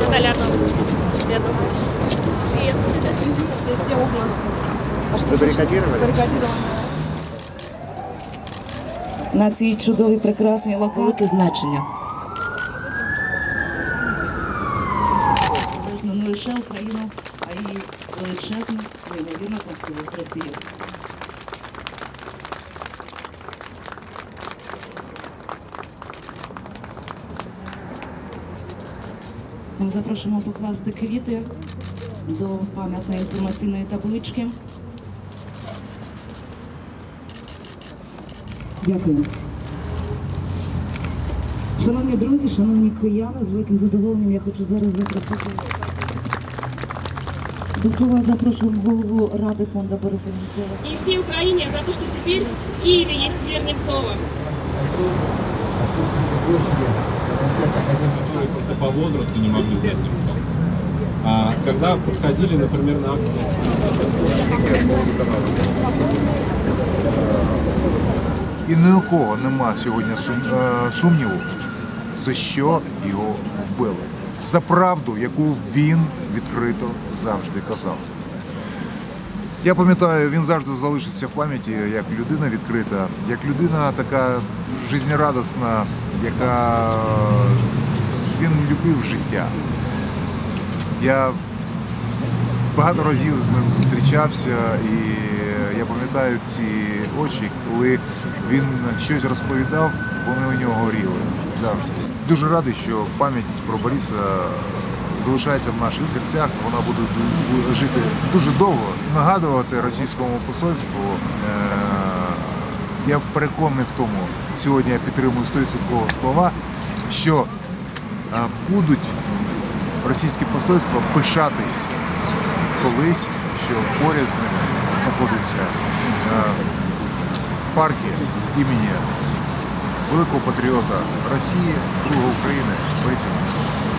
Наталя, я думаю. Привет. Здесь все окна. Забаррикадировали? на цій чудовій прекрасній локації значення. Ну, не лише Україну, а й величезну, неймовірно красиву Росію. Запрошуємо покласти квіти до пам'ятної інформаційної таблички. Дякую. Шановні друзі, шановні кияни, з великим задоволенням я хочу зараз запросити. До слова запрошуємо голову Ради фонду Бориса Немцова. И всей Украине за то, что теперь в Киеве есть сквер Немцова. Которые просто по возрасту не могли знать немцов. А когда подходили, например, на акцию, І ні у кого нема сьогодні е, сумніву, за що його вбили. За правду, яку він відкрито завжди казав. Я пам'ятаю, він завжди залишиться в пам'яті як людина відкрита, як людина така жизнерадісна, яка він любив життя. Я багато разів з ним зустрічався, і я пам'ятаю ці очі, коли він щось розповідав, вони у нього горіли завжди. Дуже радий, що пам'ять про Бориса залишається в наших серцях. Вона буде жити дуже довго. Нагадувати російському посольству. е, Я переконаний в тому, сьогодні я підтримую 100% слова, що е, будуть російські посольства пишатись колись, що поряд з ними знаходиться е, партія імені великого патріота Росії, Друга України, Немцова.